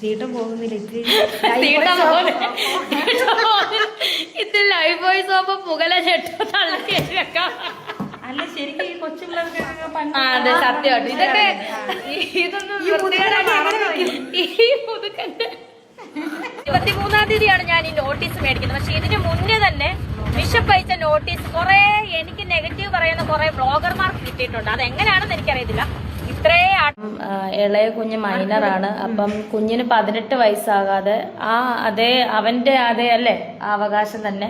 തീട്ടം പോകുന്നില്ല ഇത്തിരി life voice ആകുമ്പോ പുകല ചെട്ടോ തള്ളി വെക്കാം. അല്ല ശരിക്കും ഈ കൊച്ചു പിള്ളേർക്ക് ആ അതെ സത്യമായിട്ട് ഇതൊക്കെ ഇതൊന്നും. ഈ മുതുക്കന്റെ ഇരുപത്തിമൂന്നാം തീയതിയാണ് ഞാൻ ഈ നോട്ടീസ് മേടിക്കുന്നത്. പക്ഷെ ഇതിന് മുന്നേ തന്നെ ബിഷപ്പ് അയച്ച നോട്ടീസ് കുറെ എനിക്ക് നെഗറ്റീവ് പറയുന്ന കുറെ ബ്ലോഗർമാർക്ക് കിട്ടിയിട്ടുണ്ട്. അത് എങ്ങനെയാണെന്ന് എനിക്കറിയത്തില്ല. ഇത്രേ ഇളയ കുഞ്ഞ് മൈനറാണ് അപ്പം കുഞ്ഞിന് പതിനെട്ട് വയസ്സാകാതെ ആ അതേ അവന്റെ അതേ അല്ലേ അവകാശം തന്നെ.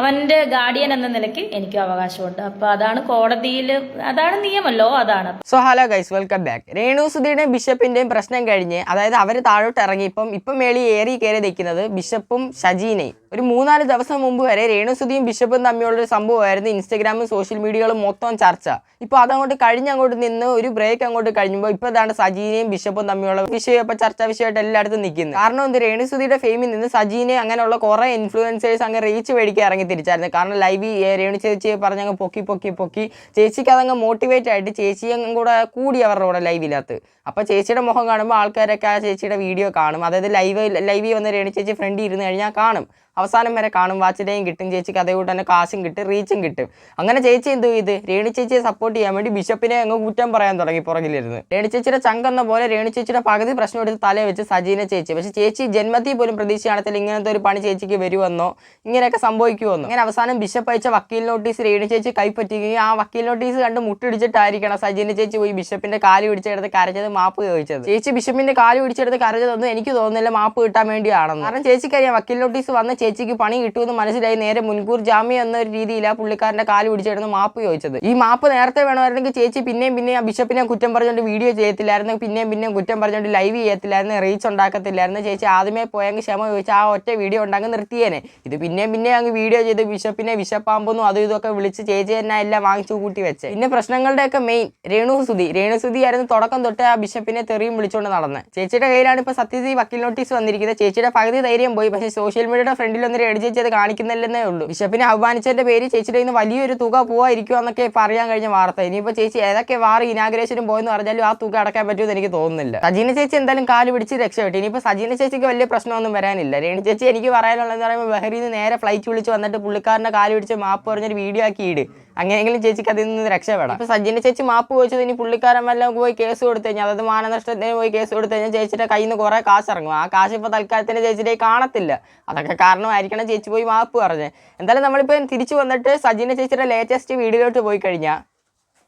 അവന്റെ ഗാർഡിയൻ എന്ന നിലയ്ക്ക് എനിക്കും അവകാശമുണ്ട്. അപ്പൊ അതാണ് കോടതിയിൽ അതാണ് നിയമല്ലോ അതാണ്. So hello guys welcome back Renu രേണുസുധിയുടെയും ബിഷപ്പിന്റെയും പ്രശ്നം കഴിഞ്ഞ് അതായത് അവർ താഴോട്ട് ഇറങ്ങി ഇപ്പം ഇപ്പം മേളി ഏറി കയറി നിൽക്കുന്നത് ബിഷപ്പും ഷജീനയും. ഒരു മൂന്നാൽ ദിവസം മുമ്പ് വരെ രേണുസുധിയും ബിഷപ്പും തമ്മിലുള്ള ഒരു സംഭവമായിരുന്നു ഇൻസ്റ്റഗ്രാമും സോഷ്യൽ മീഡിയകളും മൊത്തം ചർച്ച. ഇപ്പോൾ അതങ്ങോട്ട് കഴിഞ്ഞങ്ങോട്ട് നിന്ന് ഒരു ബ്രേക്ക് അങ്ങോട്ട് കഴിഞ്ഞപ്പോൾ ഇപ്പോൾ ഇതാണ് സജീനയും ബിഷപ്പും തമ്മിലുള്ള വിഷയം. ഇപ്പോൾ ചർച്ചാ വിഷയമായിട്ട് എല്ലായിടത്തും നിൽക്കുന്നത്. കാരണം എന്ത്? രേണുസുധിയുടെ ഫെയിമിൽ നിന്ന് സജീനെ അങ്ങനെയുള്ള കുറേ ഇൻഫ്ലുവൻസേഴ്സ് അങ്ങ് റീച്ച് മേടിക്കാൻ ഇറങ്ങി തിരിച്ചായിരുന്നു. കാരണം ലൈവ് രേണു ചേച്ചിയെ പറഞ്ഞങ്ങ് പൊക്കി പൊക്കി പൊക്കി ചേച്ചിക്ക് അതങ്ങ് മോട്ടിവേറ്റ് ആയിട്ട് ചേച്ചി അങ്ങും കൂടെ കൂടി അവരുടെ കൂടെ ലൈവിനകത്ത് അപ്പോൾ ചേച്ചിയുടെ മുഖം കാണുമ്പോൾ ആൾക്കാരൊക്കെ ആ ചേച്ചിയുടെ വീഡിയോ കാണും. അതായത് ലൈവ് ലൈവിൽ വന്ന് രേണു ചേച്ചി ഫ്രണ്ട് ഇരുന്ന് കഴിഞ്ഞാൽ കാണും. അവസാനം വരെ കാണും വാച്ചിടേയും കിട്ടും ചേച്ചിക്ക് അതേകൂട്ട് തന്നെ കാശും കിട്ടും റീച്ചും കിട്ടും. അങ്ങനെ ചേച്ചി എന്ത് ചെയ്ത്? രേണു ചേച്ചിയെ സപ്പോർട്ട് ചെയ്യാൻ വേണ്ടി ബിഷപ്പിനെ അങ്ങ് കുറ്റം പറയാൻ തുടങ്ങി പുറകിലിരുന്ന്. രേണു ചേച്ചിയുടെ ചങ്കെന്ന പോലെ രേണു ചേച്ചിയുടെ പകുതി പ്രശ്നം എടുത്ത് തലയെ വെച്ച് സജീന ചേച്ചി. പക്ഷേ ചേച്ചി ജന്മത്തിൽ പോലും പ്രതീക്ഷ കാണത്തില്ല ഇങ്ങനത്തെ ഒരു പണി ചേച്ചിക്ക് വരുമെന്നോ ഇങ്ങനെയൊക്കെ സംഭവിക്കുമെന്നോ. അങ്ങനെ അവസാനം ബിഷപ്പ് അയച്ച വക്കീൽ നോട്ടീസ് രേണു ചേച്ചി കൈപ്പറ്റുകയും ആ വക്കീൽ നോട്ടീസ് കണ്ട് മുട്ടിടിച്ചിട്ടായിരിക്കണം സജീന ചേച്ചി പോയി ബിഷപ്പിന്റെ കാലി പിടിച്ചെടുത്ത് കരഞ്ഞത് മാപ്പ് ചോദിച്ചത്. ചേച്ചി ബിഷപ്പിന്റെ കാലി പിടിച്ചെടുത്ത് കരഞ്ഞതൊന്നും എനിക്ക് തോന്നുന്നില്ല മാപ്പ് കിട്ടാൻ വേണ്ടിയാണെന്ന്. കാരണം ചേച്ചിക്കറിയാം വക്കീൽ നോട്ടീസ് വന്ന ചേച്ചിക്ക് പണി കിട്ടുമെന്ന് മനസ്സിലായി നേരെ മുൻകൂർ ജാമ്യം എന്നൊരു രീതിയിലാണ് പുള്ളിക്കാരന്റെ കാൽ പിടിച്ചെടുത്ത് മാപ്പ് ചോദിച്ചത്. ഈ മാപ്പ് നേരത്തെ വേണമായിരുന്നെങ്കിൽ ചേച്ചി പിന്നെയും പിന്നെയും ബിഷപ്പിനെ കുറ്റം പറഞ്ഞുകൊണ്ട് വീഡിയോ ചെയ്യത്തില്ലായിരുന്നു പിന്നെയും പിന്നെയും കുറ്റം പറഞ്ഞുകൊണ്ട് ലൈവ് ചെയ്യത്തില്ലായിരുന്നു റീച്ച് ഉണ്ടാക്കത്തില്ലായിരുന്നു. ചേച്ചി ആദ്യമേ പോയെങ്കിൽ ക്ഷമ ചോദിച്ചാൽ ആ ഒറ്റ വീഡിയോ ഉണ്ടാക്കി നിർത്തിയേനെ. ഇത് പിന്നെയും പിന്നെയും അങ്ങ് വീഡിയോ ചെയ്ത് ബിഷപ്പിനെ ബിഷപ്പാമ്പൊന്നും അതും ഇതൊക്കെ വിളിച്ച് ചേച്ചി തന്നെ എല്ലാം വാങ്ങിച്ചു കൂട്ടി വെച്ച്. പിന്നെ പ്രശ്നങ്ങളുടെയൊക്കെ മെയിൻ രേണു സുധി. രേണു സുധി ആയിരുന്നു തുടക്കം തൊട്ട് ആ ബിഷപ്പിനെ തെറിയും വിളിച്ചുകൊണ്ട് നടന്നത് ചേച്ചിയുടെ കയ്യിലാണ് ഇപ്പോൾ സത്യജി വക്കീൽ നോട്ടീസ് വന്നിരിക്കുന്നത്. ചേച്ചിയുടെ പകുതി ധൈര്യം പോയി പക്ഷേ സോഷ്യൽ മീഡിയയുടെ ഫ്രണ്ടിൽ ഒന്ന് റെഡി ചേച്ചി അത് കാണിക്കുന്നില്ലെന്നേ ഉള്ളൂ. ബിഷപ്പിനെ അഭിമാനിച്ചതിന്റെ പേര് ചേച്ചിയുടെ ഇന്ന് വലിയൊരു തുക പോവായിരിക്കും എന്നൊക്കെ പറയാൻ കഴിഞ്ഞ വാർത്ത. ഇനിയിപ്പോൾ ചേച്ചി ഏതൊക്കെ വാറി ഇനാഗ്രേഷനും പോയെന്ന് പറഞ്ഞാലും ആ തുക അടക്കാൻ പറ്റുമെന്ന് എനിക്ക് തോന്നുന്നില്ല. സജീന ചേച്ചി എന്തായാലും കാൽ പിടിച്ച് രക്ഷപ്പെട്ടു. ഇനിയിപ്പോൾ സജീന ചേച്ചിക്ക് വലിയ പ്രശ്നമൊന്നും വരാനില്ല. രേണു ചേച്ചി എനിക്ക് പറയാനുള്ളതെന്ന് പറയുമ്പോൾ ബഹ്റിയിൽ നിന്ന് നേരെ ഫ്ലൈറ്റ് വിളിച്ച് വന്നിട്ട് പുള്ളിക്കാരന്റെ കാൽ പിടിച്ച് മാപ്പ് പറഞ്ഞൊരു വീഡിയോ ആക്കി ഇട്. അങ്ങനെയെങ്കിലും ചേച്ചിക്ക് അതിൽ നിന്ന് രക്ഷപ്പെടാം. ഇപ്പൊ സജീന ചേച്ചി മാപ്പ് ചോദിച്ചത് ഇനി പുള്ളിക്കാരൻ പോയി കേസ് കൊടുത്തു കഴിഞ്ഞാൽ അതായത് മാനനഷ്ടത്തിന് പോയി കേസ് കൊടുത്തു കഴിഞ്ഞാൽ ചേച്ചിയുടെ കയ്യിൽ നിന്ന് കുറെ കാശ് ഇറങ്ങും. ആ കാശ് ഇപ്പൊ തൽക്കാലത്തിന് ചേച്ചിയുടെ കാണത്തില്ല. അതൊക്കെ കാരണമായിരിക്കണം ചേച്ചി പോയി മാപ്പ് പറഞ്ഞത് എന്തായാലും നമ്മളിപ്പോൾ തിരിച്ചു വന്നിട്ട് സജിന ചേച്ചിയുടെ ലേറ്റസ്റ്റ് വീഡിയോയിലോട്ട് പോയി കഴിഞ്ഞാൽ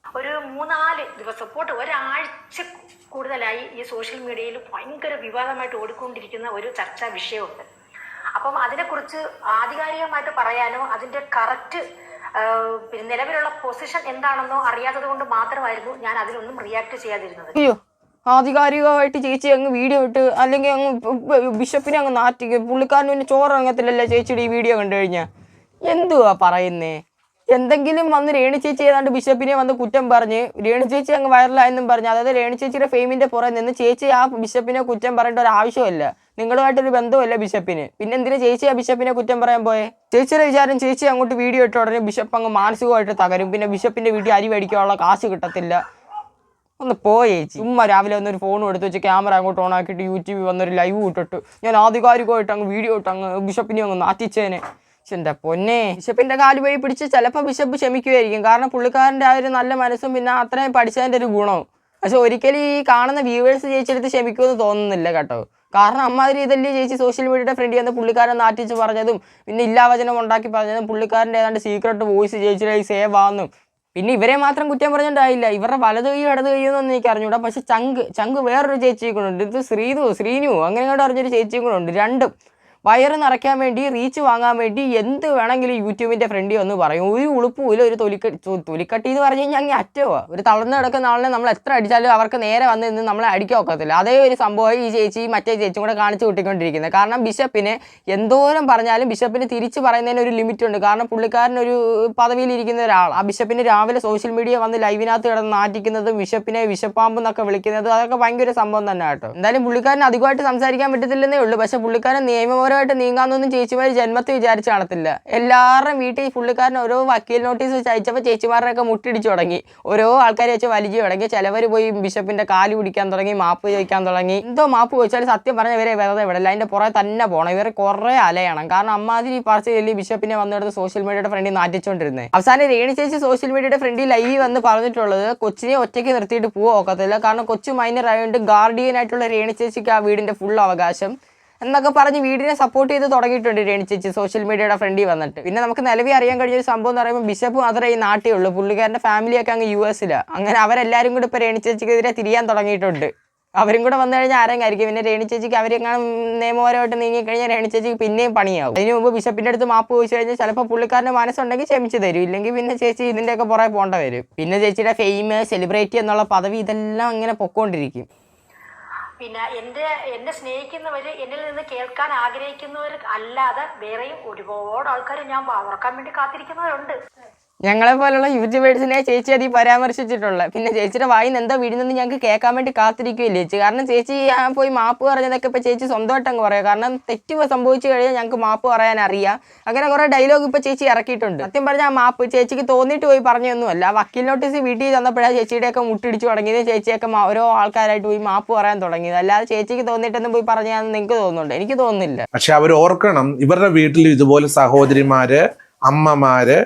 ഒരു മൂന്നാൽ ദിവസം പോട്ട് ഒരാഴ്ച കൂടുതലായി ഈ സോഷ്യൽ മീഡിയയിൽ ഭയങ്കര വിവാദമായിട്ട് ഓടിക്കൊണ്ടിരിക്കുന്ന ഒരു ചർച്ചാ വിഷയമുണ്ട്. അപ്പം അതിനെക്കുറിച്ച് ആധികാരികമായിട്ട് പറയാനോ അതിന്റെ കറക്റ്റ് നിലവിലുള്ള പൊസിഷൻ എന്താണെന്നോ അറിയാത്തത് കൊണ്ട് മാത്രമായിരുന്നു ഞാൻ അതിലൊന്നും റിയാക്ട് ചെയ്യാതിരുന്നത്. ആധികാരികമായിട്ട് ചേച്ചി അങ്ങ് വീഡിയോ ഇട്ട് അല്ലെങ്കിൽ അങ്ങ് ബിഷപ്പിനെ അങ്ങ് നാറ്റി പുള്ളിക്കാരന് പിന്നെ ചോറ് ഇറങ്ങത്തില്ലല്ലോ ചേച്ചിയുടെ ഈ വീഡിയോ കണ്ടു കഴിഞ്ഞാൽ എന്തുവാ പറയുന്നേ? എന്തെങ്കിലും വന്ന് രേണു ചേച്ചി ഏതാണ്ട് ബിഷപ്പിനെ വന്ന് കുറ്റം പറഞ്ഞ് രേണു ചേച്ചി അങ്ങ് വൈറലായെന്നും പറഞ്ഞ് അതായത് രേണു ചേച്ചിയുടെ ഫെയിമിന്റെ പുറകെ നിന്ന് ചേച്ചി ആ ബിഷപ്പിനെ കുറ്റം പറയേണ്ട ഒരു ആവശ്യമില്ല നിങ്ങളുമായിട്ടൊരു ബന്ധമല്ല ബിഷപ്പിന്. പിന്നെ എന്തിനാ ചേച്ചി ആ ബിഷപ്പിനെ കുറ്റം പറയാൻ പോയെ? ചേച്ചിയുടെ വിചാരം ചേച്ചി അങ്ങോട്ട് വീഡിയോ ഇട്ട ഉടനെ ബിഷപ്പ് അങ്ങ് മാനസികമായിട്ട് തകരും. പിന്നെ ബിഷപ്പിന്റെ വീട്ടിൽ അരി മേടിക്കാനുള്ള കാശ് കിട്ടത്തില്ല. ഒന്ന് പോയേച്ചി ചുമ്മാ രാവിലെ വന്നൊരു ഫോൺ എടുത്ത് വെച്ച് ക്യാമറ അങ്ങോട്ട് ഓൺ ആക്കിയിട്ട് യൂട്യൂബിൽ വന്നൊരു ലൈവ് ഇട്ടിട്ട്. ഞാൻ ആധികാരികമായിട്ട് അങ്ങ് വീഡിയോ ഇട്ട് അങ്ങ് ബിഷപ്പിനെ അങ്ങ് നാറ്റിച്ചേനെ. എന്റെ പൊന്നെ. ബിഷപ്പിന്റെ കാൽ പോയി പിടിച്ച് ചിലപ്പോൾ ബിഷപ്പ് ക്ഷമിക്കുമായിരിക്കും കാരണം പുള്ളിക്കാരന്റെ ആ ഒരു നല്ല മനസ്സും പിന്നെ അത്രയും പഠിച്ചതിന്റെ ഒരു ഗുണവും. പക്ഷെ ഒരിക്കലും ഈ കാണുന്ന വ്യൂവേഴ്സ് ചേച്ചിയെടുത്ത് ക്ഷമിക്കുമെന്ന് തോന്നുന്നില്ല കേട്ടോ. കാരണം അമ്മാതിരി ഇതല്ലേ ചേച്ചി സോഷ്യൽ മീഡിയയുടെ ഫ്രണ്ടിൽ വന്ന് പുള്ളിക്കാരൻ നാട്ടിച്ച് പറഞ്ഞതും പിന്നെ ഇല്ലാവചനം ഉണ്ടാക്കി പറഞ്ഞതും പുള്ളിക്കാരന്റെ ഏതാണ്ട് സീക്രട്ട് വോയിസ് ചേച്ചിയുടെ സേവ് ആണെന്നും പിന്നെ ഇവരെ മാത്രം കുറ്റം പറഞ്ഞിട്ടായില്ല. ഇവരുടെ വലത് കൈ ഇടത് കൈ എന്നൊന്നും എനിക്ക് അറിഞ്ഞൂടാ. പക്ഷെ ചങ്ക് ചങ്ക് വേറൊരു ചേച്ചിയും കൂടെ ഇത് ശ്രീതു ശ്രീനു അങ്ങനെ കൂടെ അറിഞ്ഞൊരു ചേച്ചിയും കൂടെ ഉണ്ട് രണ്ടും. വയറ് നിറയ്ക്കാൻ വേണ്ടി റീച്ച് വാങ്ങാൻ വേണ്ടി എന്ത് വേണമെങ്കിലും യൂട്യൂബിന്റെ ഫ്രണ്ടി ഒന്ന് പറയും. ഒരു ഉളുപ്പുമില്ല ഒരു തൊലിക്കട്ടി തൊലിക്കട്ടി എന്ന് പറഞ്ഞു കഴിഞ്ഞാൽ അങ്ങ് അറ്റവാ ഒരു തളർന്ന് കിടക്കുന്ന ആളിനെ നമ്മൾ എത്ര അടിച്ചാലും അവർക്ക് നേരെ വന്ന് നിന്ന് നമ്മളെ അടിക്കാൻ ഒക്കത്തില്ല. അതേ ഒരു സംഭവം ഈ ചേച്ചി മറ്റേ ചേച്ചിയും കൂടെ കാണിച്ചു കൂട്ടിക്കൊണ്ടിരിക്കുന്നത് കാരണം ബിഷപ്പിനെ എന്തോരം പറഞ്ഞാലും ബിഷപ്പിന് തിരിച്ച് പറയുന്നതിന് ഒരു ലിമിറ്റ് ഉണ്ട് കാരണം പുള്ളിക്കാരൻ ഒരു പദവിയിൽ ഇരിക്കുന്ന ഒരാൾ. ആ ബിഷപ്പിന് രാവിലെ സോഷ്യൽ മീഡിയ വന്ന് ലൈവിനകത്ത് കിടന്ന് നാറ്റിക്കുന്നതും ബിഷപ്പിനെ വിഷപ്പാമ്പ് എന്നൊക്കെ വിളിക്കുന്നത് അതൊക്കെ ഭയങ്കര സംഭവം തന്നെ കേട്ടോ. എന്തായാലും പുള്ളിക്കാരൻ അധികമായിട്ട് സംസാരിക്കാൻ പറ്റത്തില്ലെന്നേ ഉള്ളൂ. പക്ഷേ പുള്ളിക്കാരൻ നിയമപരമായിട്ട് നിയമപരമായിട്ട് നീങ്ങാന്നൊന്നും ചേച്ചിമാർ ജന്മത്തിൽ വിചാരിച്ച് കാണത്തില്ല. എല്ലാവരുടെയും വീട്ടിൽ പുള്ളിക്കാരൻ ഓരോ വക്കീൽ നോട്ടീസ് വെച്ച് അയച്ചപ്പോൾ ചേച്ചിമാരുടെയൊക്കെ മുട്ടിടിച്ചു തുടങ്ങി. ഓരോ ആൾക്കാരെ വെച്ച് വലിച്ചു തുടങ്ങി. ചിലവർ പോയി ബിഷപ്പിന്റെ കാൽ പിടിക്കാൻ തുടങ്ങി മാപ്പ് ചോദിക്കാൻ തുടങ്ങി. എന്തോ മാപ്പ് ചോദിച്ചാൽ സത്യം പറഞ്ഞ ഇവരെ വെറുതെ വിടല്ല. അതിന്റെ പുറകെ തന്നെ പോകണം ഇവരെ കുറേ അലയണം. കാരണം അമ്മാതിരി പറച്ച് ചെല്ലി ബിഷപ്പിനെ വന്നിടത്ത് സോഷ്യൽ മീഡിയയുടെ ഫ്രണ്ടിൽ നാറ്റിച്ചുകൊണ്ടിരുന്നത് അവസാനം രേണി ചേച്ചി സോഷ്യൽ മീഡിയയുടെ ഫ്രണ്ടിൽ ലൈവ് വന്ന് പറഞ്ഞിട്ടുള്ളത് കൊച്ചിനെ ഒറ്റയ്ക്ക് നിർത്തിയിട്ട് പോകാൻ ഒക്കത്തില്ല കാരണം കൊച്ചു മൈനർ ആയതുകൊണ്ട് ഗാർഡിയൻ ആയിട്ടുള്ള രേണി ചേച്ചിക്ക് ആ വീടിന്റെ ഫുൾ അവകാശം. എന്നൊക്കെ പറഞ്ഞ് വീടിനെ സപ്പോർട്ട് ചെയ്ത് തുടങ്ങിയിട്ടുണ്ട് രേണി ചേച്ചി. സോഷ്യൽ മീഡിയയുടെ ഫ്രണ്ടിൽ വന്നിട്ട്. പിന്നെ നമുക്ക് നിലവിൽ അറിയാൻ കഴിഞ്ഞ ഒരു സംഭവം എന്ന് പറയുമ്പോൾ ബിഷപ്പ് മാത്രമേ ഈ നാട്ടിൽ ഉള്ളൂ. പുള്ളിക്കാരന്റെ ഫാമിലിയൊക്കെ അങ്ങ് യു എസിലാണ് അങ്ങനെ അവരെല്ലാവരും കൂടി ഇപ്പോൾ രേണി ചേച്ചിക്കെതിരെ തിരിയാൻ തുടങ്ങിയിട്ടുണ്ട്. അവരും കൂടെ വന്നു കഴിഞ്ഞാൽ ആരെങ്കിലും പിന്നെ രേണി ചേച്ചിക്ക് അവരെങ്ങാനും നിയമപരമായിട്ട് നീങ്ങിക്കഴിഞ്ഞാൽ രേണി ചേച്ചിക്ക് പിന്നെയും പണിയാവും. അതിന് മുമ്പ് ബിഷപ്പിന്റെ അടുത്ത് മാപ്പ് ചോദിച്ചു കഴിഞ്ഞാൽ ചിലപ്പോൾ പുള്ളിക്കാരന്റെ മനസ്സുണ്ടെങ്കിൽ ക്ഷമിച്ച് തരും. ഇല്ലെങ്കിൽ പിന്നെ ചേച്ചി ഇതിന്റെയൊക്കെ പുറകെ പോകേണ്ട വരും. പിന്നെ ചേച്ചിയുടെ ഫെയിം സെലിബ്രിറ്റി എന്നുള്ള പദവി ഇതെല്ലാം അങ്ങനെ പൊക്കോണ്ടിരിക്കും. പിന്നെ എന്റെ എന്നെ സ്നേഹിക്കുന്നവർ എന്നിൽ നിന്ന് കേൾക്കാൻ ആഗ്രഹിക്കുന്നവർ അല്ലാതെ വേറെയും ഒരുപാട് ആൾക്കാർ ഞാൻ ഓർക്കാൻ വേണ്ടി കാത്തിരിക്കുന്നവരുണ്ട്. ഞങ്ങളെ പോലുള്ള യൂട്യൂബേഴ്സിനെ ചേച്ചി അതി പരാമർശിച്ചിട്ടുള്ളത് പിന്നെ ചേച്ചിയുടെ വായിൽ നിന്ന് എന്താ വീഴുന്നെന്ന് ഞങ്ങൾക്ക് കേൾക്കാൻ വേണ്ടി കാത്തിരിക്കുകയില്ല ചേച്ചി? കാരണം ചേച്ചി പോയി മാപ്പ് പറഞ്ഞതൊക്കെ ഇപ്പോൾ ചേച്ചി സ്വന്തമായിട്ട് അങ്ങ് പറയാം. കാരണം തെറ്റ് സംഭവിച്ചു കഴിഞ്ഞാൽ ഞങ്ങൾക്ക് മാപ്പ് പറയാൻ അറിയാം. അങ്ങനെ കുറേ ഡയലോഗ് ഇപ്പോൾ ചേച്ചി ഇറക്കിയിട്ടുണ്ട്. സത്യം പറഞ്ഞാൽ ആ മാപ്പ് ചേച്ചിക്ക് തോന്നിയിട്ട് പോയി പറഞ്ഞൊന്നുമല്ല. വക്കീൽ നോട്ടീസ് വീട്ടിൽ തന്നപ്പോഴാണ് ചേച്ചിയുടെയൊക്കെ മുട്ടിടിച്ച് തുടങ്ങിയത്. ചേച്ചിയൊക്കെ ഓരോ ആൾക്കാരായിട്ട് പോയി മാപ്പ് പറയാൻ തുടങ്ങിയത്. അല്ലാതെ ചേച്ചിക്ക് തോന്നിയിട്ടൊന്നും പോയി പറഞ്ഞാന്ന് നിങ്ങൾക്ക് തോന്നുന്നുണ്ട്? എനിക്ക് തോന്നുന്നില്ല. പക്ഷെ അവർ ഓർക്കണം ഇവരുടെ വീട്ടിൽ ഇതുപോലെ സഹോദരിമാര് അമ്മമാര്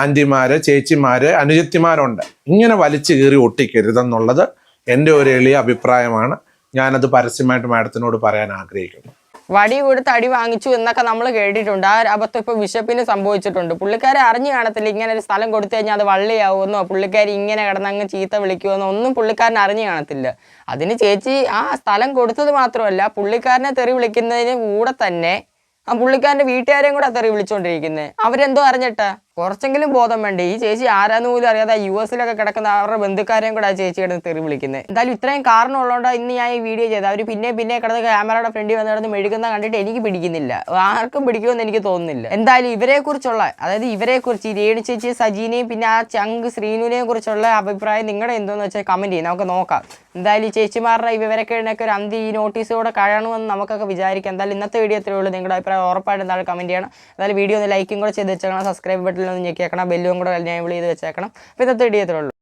ആന്റിമാര് ചേച്ചിമാര് അനുജത്തിമാരുണ്ട്. ഇങ്ങനെ വലിച്ചു കീറി ഒട്ടിക്കരുതെന്നുള്ളത് എന്റെ ഒരു എളിയ അഭിപ്രായമാണ്. ഞാനത് പരസ്യമായിട്ട് മാഡത്തിനോട് പറയാൻ ആഗ്രഹിക്കുന്നു. വടി കൊടുത്ത് അടി വാങ്ങിച്ചു എന്നൊക്കെ നമ്മൾ കേട്ടിട്ടുണ്ട്. ആ അബദ്ധം ഇപ്പോൾ ബിഷപ്പിന് സംഭവിച്ചിട്ടുണ്ട്. പുള്ളിക്കാരെ അറിഞ്ഞു കാണത്തില്ല. ഇങ്ങനെ ഒരു സ്ഥലം കൊടുത്തു കഴിഞ്ഞാൽ അത് വള്ളിയാവുമെന്നോ പുള്ളിക്കാരി ഇങ്ങനെ കിടന്നങ്ങ് ചീത്ത വിളിക്കുമെന്നോ ഒന്നും പുള്ളിക്കാരൻ അറിഞ്ഞു കാണത്തില്ല. അതിന് ചേച്ചി ആ സ്ഥലം കൊടുത്തത് മാത്രമല്ല പുള്ളിക്കാരനെ തെറി വിളിക്കുന്നതിന് കൂടെ തന്നെ ആ പുള്ളിക്കാരന്റെ വീട്ടുകാരെയും കൂടെ തെറി വിളിച്ചുകൊണ്ടിരിക്കുന്നത് അവരെന്തോ അറിഞ്ഞിട്ടാ? കുറച്ചെങ്കിലും ബോധം വേണ്ടേ? ഈ ചേച്ചി ആരാന്ന് പോലും അറിയാതെ യു എസിലൊക്കെ കിടക്കുന്ന അവരുടെ ബന്ധുക്കാരെയും കൂടെ ആ ചേച്ചി കിടന്ന് തെറി വിളിക്കുന്നത്. എന്തായാലും ഇത്രയും കാരണം ഉള്ളതുകൊണ്ട് ഇന്ന് ഞാൻ ഈ വീഡിയോ ചെയ്തത്. അവർ പിന്നെ പിന്നെ കിടന്ന് ക്യാമറയുടെ ഫ്രണ്ടിൽ വന്ന് കിടന്ന് മെഴുകുന്ന കണ്ടിട്ട് എനിക്ക് പിടിക്കുന്നില്ല. ആർക്കും പിടിക്കുമെന്ന് എനിക്ക് തോന്നുന്നില്ല. എന്തായാലും ഇവരെ കുറിച്ചുള്ള അതായത് ഇവരെ കുറിച്ച് ഈ രേണു ചേച്ചി സജീനെയും പിന്നെ ആ ചങ്ക് ശ്രീനുവിനെയും കുറിച്ചുള്ള അഭിപ്രായം നിങ്ങളുടെ എന്തോന്ന് വെച്ചാൽ കമന്റ് ചെയ്യും. നമുക്ക് നോക്കാം. എന്തായാലും ഈ ചേച്ചിമാരുടെ ഇവരൊക്കെ ഒരു അന്തി ഈ നോട്ടീസോടെ കഴിയണമെന്ന് നമുക്കൊക്കെ വിചാരിക്കാം. എന്തായാലും ഇന്നത്തെ വീഡിയോ ഉള്ളൂ. നിങ്ങളുടെ അഭിപ്രായം ഉറപ്പായിട്ടും എന്തായാലും കമന്റ് ചെയ്യണം. എന്തായാലും വീഡിയോ ഒന്ന് ലൈക്കും കൂടെ ചെയ്ത് വെച്ചേക്കണം. സബ്സ്ക്രൈബ് ബട്ടണിൽ ഒന്ന് ഞെക്കിയേക്കണം. ബെല്ലും കൂടെ ഞാൻ വിളി ചെയ്ത് വെച്ചേക്കണം. അപ്പോൾ ഇന്നത്തെ വീഡിയോ ഉള്ളൂ.